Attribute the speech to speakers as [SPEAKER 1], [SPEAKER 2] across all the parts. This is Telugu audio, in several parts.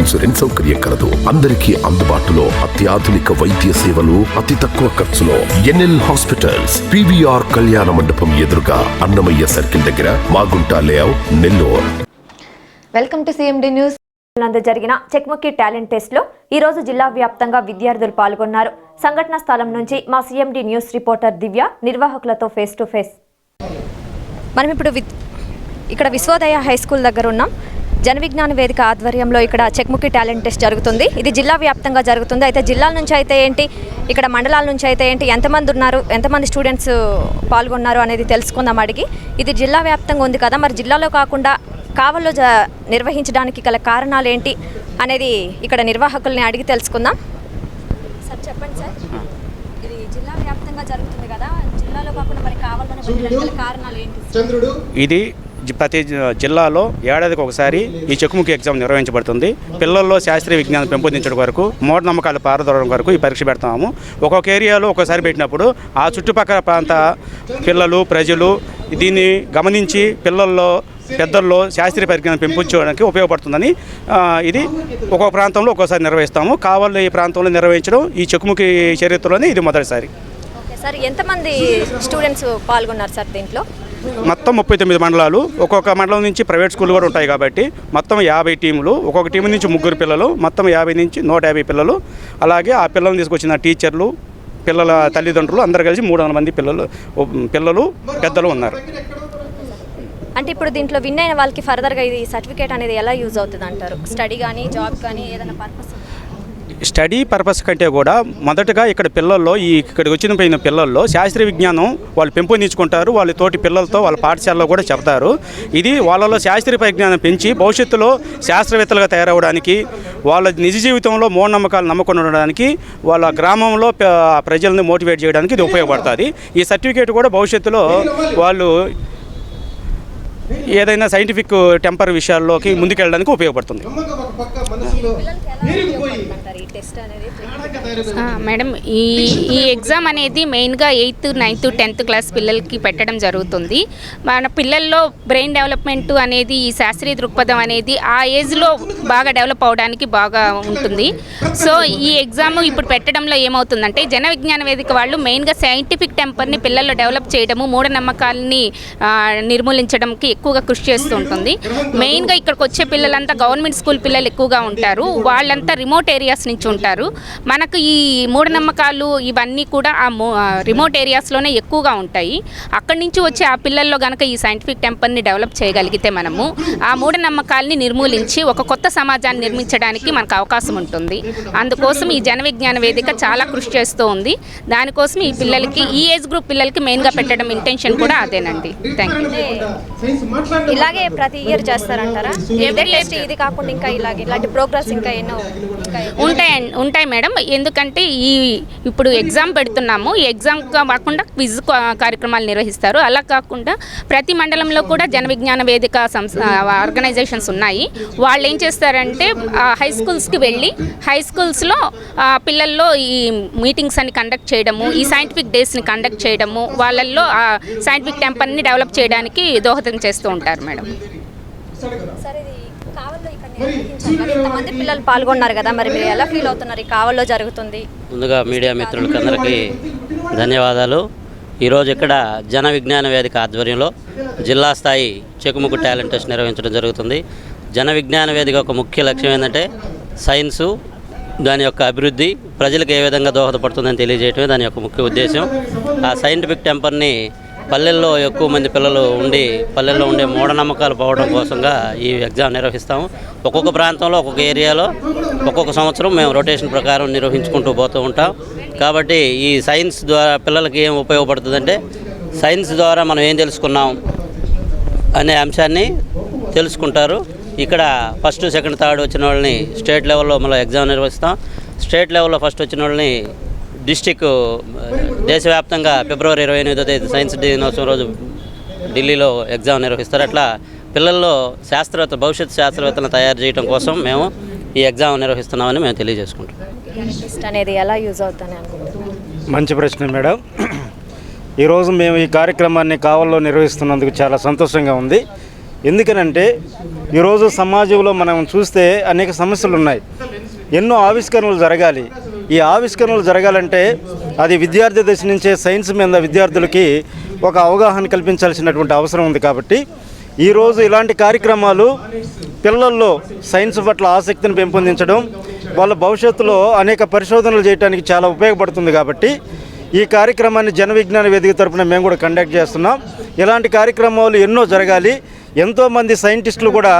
[SPEAKER 1] ఇన్సూరెన్స్ సౌకర్యం కలదు. అందరికీ అందుబాటులో అత్యాధునిక వైద్య సేవలు అతి తక్కువ ఖర్చులో ఎన్ఎల్ హాస్పిటల్స్ పివిఆర్ కళ్యాణ మండపం ఎదురుగా అన్నమయ్య సర్కిల్ దగ్గర Magunta layout Nellore.
[SPEAKER 2] Welcome to CMD news నందు జరిగిన చెక్ముక్కి టాలెంట్ టెస్ట్లో ఈ రోజు జిల్లా వ్యాప్తంగా విద్యార్థులు పాల్గొన్నారు. సంఘటన స్థలం నుంచి మా సిఎండి న్యూస్ రిపోర్టర్ దివ్య నిర్వాహకులతో ఫేస్ టు ఫేస్ మనం ఇప్పుడు ఇక్కడ విశ్వోదయ హై స్కూల్ దగ్గర ఉన్నాం. జన విజ్ఞాన వేదిక ఆధ్వర్యంలో ఇక్కడ చెక్ముక్కి టాలెంట్ టెస్ట్ జరుగుతుంది. ఇది జిల్లా వ్యాప్తంగా జరుగుతుంది. అయితే జిల్లాల నుంచి అయితే ఏంటి ఇక్కడ మండలాల నుంచి అయితే ఏంటి ఎంతమంది ఉన్నారు ఎంతమంది స్టూడెంట్స్ పాల్గొన్నారు అనేది తెలుసుకుందాం అడిగి. ఇది జిల్లా వ్యాప్తంగా ఉంది కదా మరి జిల్లాలో కాకుండా కావల్లో జ నిర్వహించడానికి గల కారణాలు ఏంటి అనేది ఇక్కడ నిర్వాహకుల్ని అడిగి తెలుసుకుందాం. సార్ చెప్పండి సార్. ఇది జిల్లా వ్యాప్తంగా జరుగుతుంది కదా జిల్లాలో కాకుండా మరి కావాలని కారణాలు ఏంటి?
[SPEAKER 3] ఇది ప్రతి జిల్లాలో ఏడాదికి ఒకసారి ఈ చెక్కుముఖి ఎగ్జామ్ నిర్వహించబడుతుంది. పిల్లల్లో శాస్త్రీయ విజ్ఞానం పెంపొందించడం వరకు మూఢనమ్మకాలు పారదోడడం వరకు ఈ పరీక్ష పెడతాము. ఒక్కొక్క ఏరియాలో ఒక్కోసారి పెట్టినప్పుడు ఆ చుట్టుపక్కల ప్రాంత పిల్లలు ప్రజలు దీన్ని గమనించి పిల్లల్లో పెద్దల్లో శాస్త్రీయ పరిజ్ఞానం పెంపొందించడానికి ఉపయోగపడుతుందని ఇది ఒక్కొక్క ప్రాంతంలో ఒక్కోసారి నిర్వహిస్తాము. కావాలి ఈ ప్రాంతంలో నిర్వహించడం ఈ చెక్కుముఖి చరిత్రలోనే ఇది మొదటిసారి.
[SPEAKER 2] సార్ ఎంతమంది స్టూడెంట్స్ పాల్గొన్నారు సార్ దీంట్లో?
[SPEAKER 3] మొత్తం ముప్పై తొమ్మిది మండలాలు. ఒక్కొక్క మండలం నుంచి ప్రైవేట్ స్కూల్ కూడా ఉంటాయి కాబట్టి మొత్తం యాభై టీములు ఒక్కొక్క టీం నుంచి ముగ్గురు పిల్లలు మొత్తం యాభై నుంచి నూట యాభై పిల్లలు. అలాగే ఆ పిల్లల్ని తీసుకొచ్చిన టీచర్లు పిల్లల తల్లిదండ్రులు అందరు కలిసి మూడు వందల మంది పిల్లలు పిల్లలు పెద్దలు ఉన్నారు.
[SPEAKER 2] అంటే ఇప్పుడు దీంట్లో విన్ అయిన వాళ్ళకి ఫర్దర్గా ఇది సర్టిఫికేట్ అనేది ఎలా యూజ్ అవుతుంది అంటారు? స్టడీ కానీ జాబ్ కానీ ఏదైనా పర్పస్
[SPEAKER 3] స్టడీ పర్పస్ కంటే కూడా మొదటగా ఇక్కడ పిల్లల్లో ఈ ఇక్కడికి వచ్చిన పోయిన పిల్లల్లో శాస్త్రీయ విజ్ఞానం వాళ్ళు పెంపొందించుకుంటారు. వాళ్ళ తోటి పిల్లలతో వాళ్ళ పాఠశాలలో కూడా చెప్తారు. ఇది వాళ్ళలో శాస్త్రీయ పరిజ్ఞానం పెంచి భవిష్యత్తులో శాస్త్రవేత్తలుగా తయారవడానికి వాళ్ళ నిజ జీవితంలో మూఢనమ్మకాలు నమ్మకుండా ఉండడానికి వాళ్ళ గ్రామంలో ప్రజల్ని మోటివేట్ చేయడానికి ఇది ఉపయోగపడుతుంది. ఈ సర్టిఫికేట్ కూడా భవిష్యత్తులో వాళ్ళు ఏదైనా సైంటిఫిక్ టెంపర్ విషయాల్లోకి ముందుకెళ్ళడానికి ఉపయోగపడుతుంది.
[SPEAKER 4] మేడం ఈ ఈ ఎగ్జామ్ అనేది మెయిన్గా ఎయిత్ నైన్త్ టెన్త్ క్లాస్ పిల్లలకి పెట్టడం జరుగుతుంది. మన పిల్లల్లో బ్రెయిన్ డెవలప్మెంట్ అనేది ఈ శాస్త్రీయ దృక్పథం అనేది ఆ ఏజ్లో బాగా డెవలప్ అవడానికి బాగా ఉంటుంది. సో ఈ ఎగ్జామ్ ఇప్పుడు పెట్టడంలో ఏమవుతుందంటే జన విజ్ఞాన వేదిక వాళ్ళు మెయిన్గా సైంటిఫిక్ టెంపర్ని పిల్లల్లో డెవలప్ చేయడము మూఢనమ్మకాలని నిర్మూలించడంకి ఎక్కువగా కృషి చేస్తూ ఉంటుంది. మెయిన్గా ఇక్కడికి వచ్చే పిల్లలంతా గవర్నమెంట్ స్కూల్ పిల్లలు ఎక్కువగా ఉంటారు. వాళ్ళంతా రిమోట్ ఏరియాస్ నుంచి ఉంటారు. మనకు ఈ మూఢనమ్మకాలు ఇవన్నీ కూడా ఆ రిమోట్ ఏరియాస్లోనే ఎక్కువగా ఉంటాయి. అక్కడి నుంచి వచ్చే ఆ పిల్లల్లో కనుక ఈ సైంటిఫిక్ టెంపర్ని డెవలప్ చేయగలిగితే మనము ఆ మూఢనమ్మకాల్ని నిర్మూలించి ఒక కొత్త సమాజాన్ని నిర్మించడానికి మనకు అవకాశం ఉంటుంది. అందుకోసం ఈ జన విజ్ఞాన వేదిక చాలా కృషి చేస్తూ ఉంది. దానికోసం ఈ పిల్లలకి ఈ ఏజ్ గ్రూప్ పిల్లలకి మెయిన్గా పెట్టడం ఇంటెన్షన్ కూడా అదేనండి. థ్యాంక్ యూ
[SPEAKER 2] ఇలాగే ప్రతి ఇయర్ చేస్తారంటారా? ఇదే టెస్ట్ ఇది కాకుండా ఇంకా ఇలాగే ఇలాంటి ప్రోగ్రెస్ ఇంకా ఎన్నో.
[SPEAKER 4] ఉంటాయి ఉంటాయి మేడం. ఎందుకంటే ఈ ఇప్పుడు ఎగ్జామ్ పెడుతున్నాము. ఈ ఎగ్జామ్ కాకుండా క్విజ్ కార్యక్రమాలు నిర్వహిస్తారు. అలా కాకుండా ప్రతి మండలంలో కూడా జన విజ్ఞాన వేదిక సంస్థ ఆర్గనైజేషన్స్ ఉన్నాయి. వాళ్ళు ఏం చేస్తారంటే హై స్కూల్స్కి వెళ్ళి హై స్కూల్స్లో పిల్లల్లో ఈ మీటింగ్స్ అని కండక్ట్ చేయడము ఈ సైంటిఫిక్ డేస్ని కండక్ట్ చేయడము వాళ్ళల్లో సైంటిఫిక్ టెంపర్ని డెవలప్ చేయడానికి దోహదం చేస్తూ ఉంటారు మేడం.
[SPEAKER 2] ఇంతమంది పిల్లలు పాల్గొన్నారు కదా మరి మీరు ఎలా ఫీల్ అవుతున్నారు? ఈ కావల్లో జరుగుతుంది.
[SPEAKER 5] ముందుగా మీడియా మిత్రులకి అందరికీ ధన్యవాదాలు. ఈరోజు ఇక్కడ జన విజ్ఞాన వేదిక ఆధ్వర్యంలో జిల్లా స్థాయి చెకుముకు టాలెంట్ టెస్ట్ నిర్వహించడం జరుగుతుంది. జన విజ్ఞాన వేదిక ఒక ముఖ్య లక్ష్యం ఏంటంటే సైన్సు దాని యొక్క అభివృద్ధి ప్రజలకు ఏ విధంగా దోహదపడుతుందని తెలియజేయటమే దాని యొక్క ముఖ్య ఉద్దేశం. ఆ సైంటిఫిక్ టెంపర్ని పల్లెల్లో ఎక్కువ మంది పిల్లలు ఉండి పల్లెల్లో ఉండే మూఢనమ్మకాలు పోవడం కోసంగా ఈ ఎగ్జామ్ నిర్వహిస్తాము. ఒక్కొక్క ప్రాంతంలో ఒక్కొక్క ఏరియాలో ఒక్కొక్క సంవత్సరం మేము రొటేషన్ ప్రకారం నిర్వహించుకుంటూ పోతూ ఉంటాం. కాబట్టి ఈ సైన్స్ ద్వారా పిల్లలకి ఏం ఉపయోగపడుతుందంటే సైన్స్ ద్వారా మనం ఏం తెలుసుకున్నాం అనే అంశాన్ని తెలుసుకుంటారు. ఇక్కడ ఫస్ట్ సెకండ్ థర్డ్ వచ్చిన వాళ్ళని స్టేట్ లెవెల్లో మళ్ళీ ఎగ్జామ్ నిర్వహిస్తాం. స్టేట్ లెవెల్లో ఫస్ట్ వచ్చిన వాళ్ళని డిస్టిక్ దేశవ్యాప్తంగా ఫిబ్రవరి ఇరవై ఎనిమిదో తేదీ సైన్స్ దినోత్సవం రోజు ఢిల్లీలో ఎగ్జామ్ నిర్వహిస్తారు. అట్లా పిల్లల్లో శాస్త్రవేత్త భవిష్యత్ శాస్త్రవేత్తలను తయారు చేయడం కోసం మేము ఈ ఎగ్జామ్ నిర్వహిస్తున్నామని మేము తెలియజేసుకుంటాం
[SPEAKER 2] అనేది ఎలా యూజ్ అవుతుంది అనుకుంటున్నాను
[SPEAKER 6] మంచి ప్రశ్న మేడం. ఈరోజు మేము ఈ కార్యక్రమాన్ని కావల్లో నిర్వహిస్తున్నందుకు చాలా సంతోషంగా ఉంది. ఎందుకనంటే ఈరోజు సమాజంలో మనం చూస్తే అనేక సమస్యలు ఉన్నాయి ఎన్నో ఆవిష్కరణలు జరగాలి. ఈ ఆవిష్కరణలు జరగాలంటే అది విద్యార్థి దశ నుంచే సైన్స్ మీద విద్యార్థులకి ఒక అవగాహన కల్పించాల్సినటువంటి అవసరం ఉంది కాబట్టి ఈరోజు ఇలాంటి కార్యక్రమాలు పిల్లల్లో సైన్స్ పట్ల ఆసక్తిని పెంపొందించడం వాళ్ళ భవిష్యత్తులో అనేక పరిశోధనలు చేయడానికి చాలా ఉపయోగపడుతుంది కాబట్టి ఈ కార్యక్రమాన్ని జన విజ్ఞాన వేదిక తరఫున మేము కూడా కండక్ట్ చేస్తున్నాం. ఇలాంటి కార్యక్రమాలు ఎన్నో జరగాలి. ఎంతోమంది సైంటిస్టులు కూడా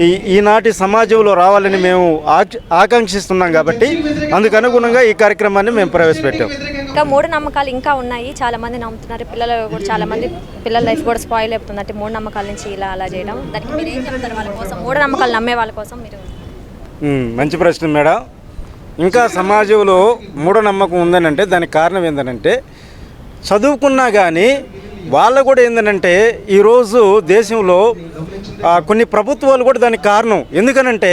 [SPEAKER 6] ఈ ఈనాటి సమాజంలో రావాలని మేము ఆక్- ఆకాంక్షిస్తున్నాం కాబట్టి అందుకు అనుగుణంగా ఈ కార్యక్రమాన్ని మేము ప్రవేశపెట్టాం.
[SPEAKER 2] ఇంకా మూఢ నమ్మకాలు ఇంకా ఉన్నాయి. చాలా మంది నమ్ముతున్నారు. పిల్లలు కూడా చాలా మంది పిల్లల లైఫ్ కూడా స్పాయిల్ అయిపోతుంది అంటే మూఢ నమ్మకాల నుంచి ఇలా అలా చేయడం. దానికి మీరు ఏం చెప్తారు వాళ్ళ కోసం? మూఢ నమ్మకాలు నమ్మే వాళ్ళ కోసం మీరు?
[SPEAKER 6] మంచి ప్రశ్న మేడం. ఇంకా సమాజంలో మూఢనమ్మకం ఉందని అంటే దానికి కారణం ఏంటంటే చదువుకున్నా కానీ వాళ్ళు కూడా ఏంటంటే ఈరోజు దేశంలో కొన్ని ప్రభుత్వాలు కూడా దానికి కారణం. ఎందుకనంటే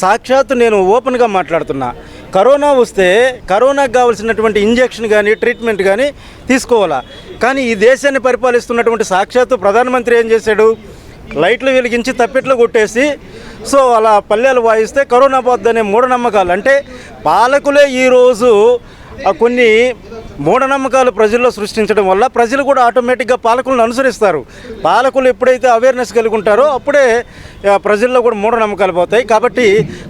[SPEAKER 6] సాక్షాత్తు నేను ఓపెన్గా మాట్లాడుతున్నా. కరోనా వస్తే కరోనాకు కావాల్సినటువంటి ఇంజెక్షన్ కానీ ట్రీట్మెంట్ కానీ తీసుకోవాలా? కానీ ఈ దేశాన్ని పరిపాలిస్తున్నటువంటి సాక్షాత్తు ప్రధానమంత్రి ఏం చేశాడు? లైట్లు వెలిగించి తప్పెట్లు కొట్టేసి సో అలా పల్లెలు వాయిస్తే కరోనా పోద్దనే మూఢనమ్మకాలు. అంటే పాలకులే ఈరోజు కొన్ని మూఢనమ్మకాలు ప్రజల్లో సృష్టించడం వల్ల ప్రజలు కూడా ఆటోమేటిక్గా పాలకులను అనుసరిస్తారు. పాలకులు ఎప్పుడైతే అవేర్నెస్ కలిగి ఉంటారో అప్పుడే ప్రజల్లో కూడా మూఢనమ్మకాలు పోతాయి. కాబట్టి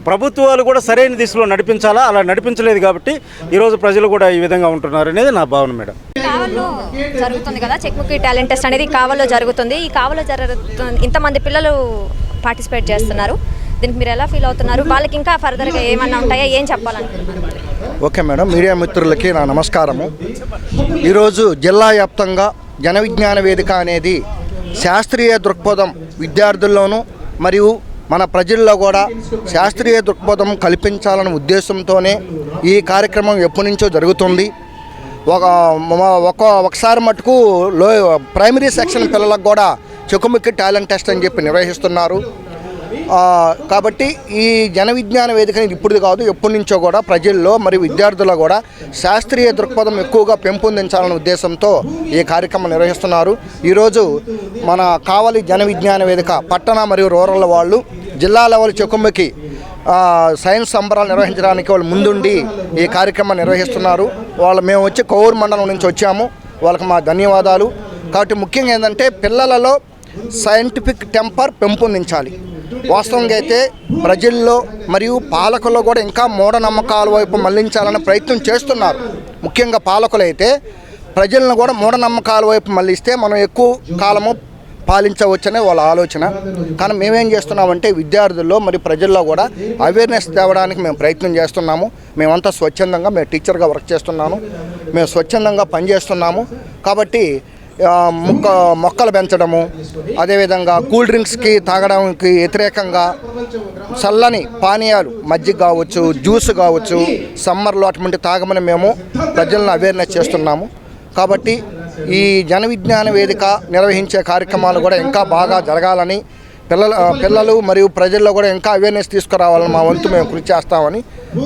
[SPEAKER 6] ప్రభుత్వాలు కూడా సరైన దిశలో నడిపించాలా? అలా నడిపించలేదు కాబట్టి ఈరోజు ప్రజలు కూడా ఈ విధంగా ఉంటున్నారు అనేది నా భావన మేడం.
[SPEAKER 2] కావల్లో జరుగుతుంది కదా? చెక్ముక్కి టాలెంట్ టెస్ట్ అనేది కావల్లో జరుగుతుంది. ఈ కావల్లో జరుగుతుంది ఇంతమంది పిల్లలు పార్టిసిపేట్ చేస్తున్నారు. దీనికి మీరు ఎలా ఫీల్ అవుతున్నారు? వాళ్ళకి ఇంకా ఫర్దర్గా ఏమన్నా ఉంటాయా? ఏం చెప్పాలనుకుంటున్నారు
[SPEAKER 7] ఓకే మేడం మీడియా మిత్రులకి నా నమస్కారము. ఈరోజు జిల్లా వ్యాప్తంగా జన విజ్ఞాన వేదిక అనేది శాస్త్రీయ దృక్పథం విద్యార్థుల్లోనూ మరియు మన ప్రజల్లో కూడా శాస్త్రీయ దృక్పథం కల్పించాలనే ఉద్దేశంతోనే ఈ కార్యక్రమం ఎప్పటి నుంచో జరుగుతుంది. ఒక ఒక ఒకసారి మటుకు లో ప్రైమరీ సెక్షన్ పిల్లలకు కూడా చెకుముక్కి టాలెంట్ టెస్ట్ అని చెప్పి నిర్వహిస్తున్నారు. కాబట్టి ఈ జన విజ్ఞాన వేదికని ఇప్పుడు కాదు ఎప్పటి నుంచో కూడా ప్రజల్లో మరియు విద్యార్థుల్లో కూడా శాస్త్రీయ దృక్పథం ఎక్కువగా పెంపొందించాలనే ఉద్దేశంతో ఈ కార్యక్రమం నిర్వహిస్తున్నారు. ఈరోజు మన కావలి జన విజ్ఞాన వేదిక పట్టణ మరియు రూరల్ వాళ్ళు జిల్లా లెవెల్ చెకుమ్మకి సైన్స్ సంబరాలు నిర్వహించడానికి వాళ్ళు ముందుండి ఈ కార్యక్రమం నిర్వహిస్తున్నారు. వాళ్ళు మేము వచ్చి కోవూరు మండలం నుంచి వచ్చాము. వాళ్ళకి మా ధన్యవాదాలు. కాబట్టి ముఖ్యంగా ఏంటంటే పిల్లలలో సైంటిఫిక్ టెంపర్ పెంపొందించాలి. వాస్తవంగా అయితే ప్రజల్లో మరియు పాలకుల్లో కూడా ఇంకా మూఢనమ్మకాల వైపు మళ్ళించాలనే ప్రయత్నం చేస్తున్నారు. ముఖ్యంగా పాలకులైతే ప్రజలను కూడా మూఢనమ్మకాల వైపు మళ్ళిస్తే మనం ఎక్కువ కాలము పాలించవచ్చనే వాళ్ళ ఆలోచన. కానీ మేమేం చేస్తున్నామంటే విద్యార్థుల్లో మరి ప్రజల్లో కూడా అవేర్నెస్ తేవడానికి మేము ప్రయత్నం చేస్తున్నాము. మేమంతా స్వచ్ఛందంగా మేము టీచర్గా వర్క్ చేస్తున్నాను. మేము స్వచ్ఛందంగా పనిచేస్తున్నాము. కాబట్టి మొక్క మొక్కలు పెంచడము అదేవిధంగా కూల్ డ్రింక్స్కి తాగడానికి వ్యతిరేకంగా చల్లని పానీయాలు మజ్జిగ కావచ్చు జ్యూస్ కావచ్చు సమ్మర్లో అటువంటి తాగమని మేము ప్రజలను అవేర్నెస్ చేస్తున్నాము. కాబట్టి ఈ జన విజ్ఞాన వేదిక నిర్వహించే కార్యక్రమాలు కూడా ఇంకా బాగా జరగాలని పిల్లల పిల్లలు మరియు ప్రజల్లో కూడా ఇంకా అవేర్నెస్ తీసుకురావాలని మా వంతు మేము కృషి చేస్తామని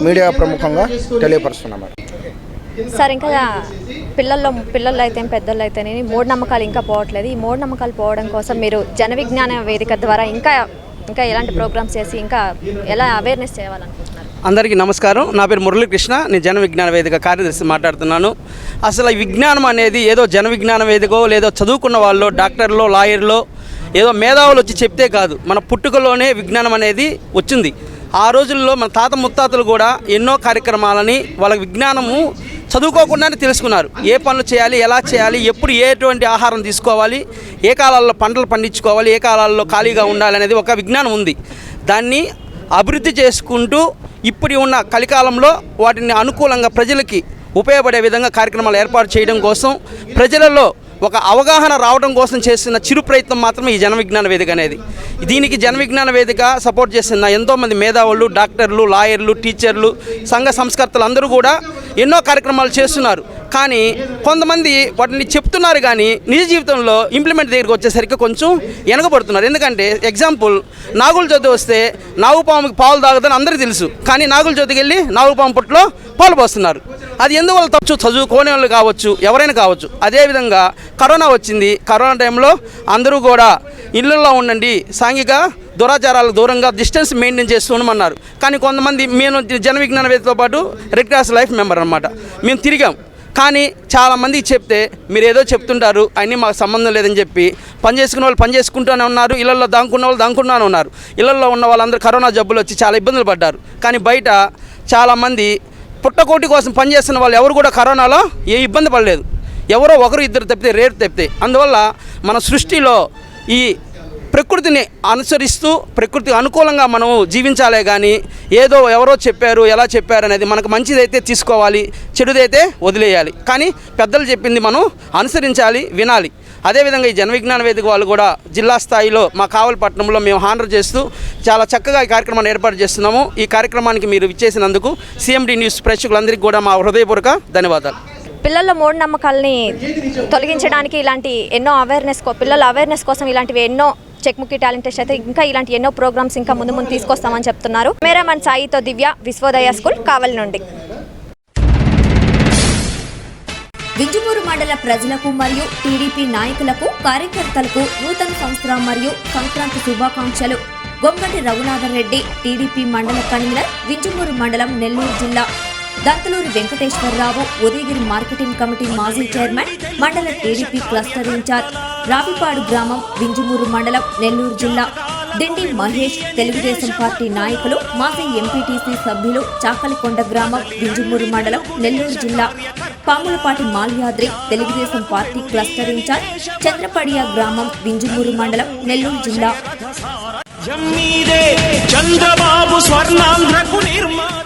[SPEAKER 7] మీడియా ప్రముఖంగా తెలియపరుస్తున్నాం
[SPEAKER 2] సార్ ఇంకా పిల్లల్లో పిల్లలు అయితే పెద్దలు అయితేనే మూఢనమ్మకాలు ఇంకా పోవట్లేదు. ఈ మూఢనమ్మకాలు పోవడం కోసం మీరు జన విజ్ఞాన వేదిక ద్వారా ఇంకా ఇంకా ఎలాంటి ప్రోగ్రామ్స్ చేసి ఇంకా ఎలా అవేర్నెస్ చేయాలనుకుంటున్నారు?
[SPEAKER 8] అందరికీ నమస్కారం. నా పేరు మురళీకృష్ణ నేను జన విజ్ఞాన వేదిక కార్యదర్శి మాట్లాడుతున్నాను. అసలు ఈ విజ్ఞానం అనేది ఏదో జన విజ్ఞాన వేదికో లేదో చదువుకున్న వాళ్ళు డాక్టర్లో లాయర్లో ఏదో మేధావులు వచ్చి చెప్తే కాదు. మన పుట్టుకలోనే విజ్ఞానం అనేది వచ్చింది. ఆ రోజుల్లో మన తాత ముత్తాతలు కూడా ఎన్నో కార్యక్రమాలని వాళ్ళ విజ్ఞానము చదువుకోకుండానే తెలుసుకున్నారు. ఏ పనులు చేయాలి ఎలా చేయాలి ఎప్పుడు ఏటువంటి ఆహారం తీసుకోవాలి ఏ కాలాల్లో పంటలు పండించుకోవాలి ఏ కాలాల్లో ఖాళీగా ఉండాలి అనేది ఒక విజ్ఞానం ఉంది. దాన్ని అభివృద్ధి చేసుకుంటూ ఇప్పుడు ఉన్న కలికాలంలో వాటిని అనుకూలంగా ప్రజలకి ఉపయోగపడే విధంగా కార్యక్రమాలు ఏర్పాటు చేయడం కోసం ప్రజలలో ఒక అవగాహన రావడం కోసం చేస్తున్న చిరు ప్రయత్నం మాత్రమే ఈ జన విజ్ఞాన వేదిక అనేది. దీనికి జన విజ్ఞాన వేదిక సపోర్ట్ చేస్తున్న ఎంతోమంది మేధావులు డాక్టర్లు లాయర్లు టీచర్లు సంఘ సంస్కర్తలు అందరూ కూడా ఎన్నో కార్యక్రమాలు చేస్తున్నారు. కానీ కొంతమంది వాటిని చెప్తున్నారు కానీ నిజ జీవితంలో ఇంప్లిమెంట్ దగ్గరికి వచ్చేసరికి కొంచెం వెనకబడుతున్నారు ఎందుకంటే ఎగ్జాంపుల్ నాగుల జ్యోతి వస్తే నాగుపాముకి పాలు తాగదని అందరికీ తెలుసు. కానీ నాగుల జ్యోతికి వెళ్ళి నాగుపాము పాలు పోస్తున్నారు. అది ఎందువల్ల తప్పు? చదువుకోని వాళ్ళు కావచ్చు ఎవరైనా కావచ్చు. అదేవిధంగా కరోనా వచ్చింది. కరోనా టైంలో అందరూ కూడా ఇళ్ళల్లో ఉండండి సాంఘిక దురాచారాలకు దూరంగా డిస్టెన్స్ మెయింటైన్ చేస్తున్నామన్నారు కానీ కొంతమంది మేము జన విజ్ఞాన వేదికతో పాటు రెడ్ క్రాస్ లైఫ్ మెంబర్ అనమాట మేము తిరిగాం. కానీ చాలామంది చెప్తే మీరు ఏదో చెప్తుంటారు అన్నీ మాకు సంబంధం లేదని చెప్పి పని చేసుకునే వాళ్ళు పని చేసుకుంటూనే ఉన్నారు ఇళ్ళలో దాంకున్న వాళ్ళు దాంకున్నానే ఉన్నారు. ఇళ్ళలో ఉన్న వాళ్ళందరూ కరోనా జబ్బులు వచ్చి చాలా ఇబ్బందులు పడ్డారు. కానీ బయట చాలామంది పుట్టకోటి కోసం పనిచేస్తున్న వాళ్ళు ఎవరు కూడా కరోనాలో ఏ ఇబ్బంది పడలేదు. ఎవరో ఒకరు ఇద్దరు తప్పితే రేటు తప్పితే. అందువల్ల మన సృష్టిలో ఈ ప్రకృతిని అనుసరిస్తూ ప్రకృతి అనుకూలంగా మనం జీవించాలే కానీ ఏదో ఎవరో చెప్పారు ఎలా చెప్పారు అనేది మనకు మంచిదైతే తీసుకోవాలి చెడుదైతే వదిలేయాలి. కానీ పెద్దలు చెప్పింది మనం అనుసరించాలి వినాలి. అదేవిధంగా ఈ జన విజ్ఞాన వేదిక వాళ్ళు కూడా జిల్లా స్థాయిలో మా కావలపట్నంలో మేము హానర్ చేస్తూ చాలా చక్కగా ఈ కార్యక్రమాన్ని ఏర్పాటు చేస్తున్నాము. ఈ కార్యక్రమానికి మీరు ఇచ్చేసినందుకు సీఎండి న్యూస్ ప్రేక్షకులందరికీ కూడా మా హృదయపూర్వక ధన్యవాదాలు.
[SPEAKER 2] పిల్లల మూఢనమ్మకాలని తొలగించడానికి ఇలాంటి ఎన్నో అవేర్నెస్ పిల్లల అవేర్నెస్ కోసం ఇలాంటివి ఎన్నో చెక్ముఖి టాలెంట్ టెస్ట్ అయితే ఇంకా ఇలాంటి ఎన్నో ప్రోగ్రామ్స్ ఇంకా ముందు ముందు తీసుకొస్తామని చెప్తున్నారు. కెమెరామన్ సాయితో దివ్య విశ్వోదయ స్కూల్ కావలి నుండి.
[SPEAKER 9] వింజమూరు మండల ప్రజలకు మరియు టీడీపీ నాయకులకు కార్యకర్తలకు నూతన సంవత్సరం మరియు సంక్రాంతి శుభాకాంక్షలు. గొంగటి రఘునాథరెడ్డి టీడీపీ మండల కన్వీనర్ వింజమూరు మండలం నెల్లూరు జిల్లా. దంతలూరి వెంకటేశ్వరరావు ఉదయగిరి మార్కెటింగ్ కమిటీ మాజీ చైర్మన్ మండల TDP cluster in charge Ravipadu గ్రామం వింజమూరు మండలం నెల్లూరు జిల్లా. దిండి మహేష్ తెలుగుదేశం పార్టీ నాయకులు మాజీ ఎంపీటీసీ సభ్యులు చాకలికొండ గ్రామం వింజమూరు మండలం నెల్లూరు జిల్లా. Pamulapati Malyadri Telugu Desam party cluster in charge Chandrapadiya గ్రామం వింజమూరు మండలం నెల్లూరు జిల్లా.
[SPEAKER 10] చంద్రబాబు స్వర్ణాంధ్రకు నిర్మాణ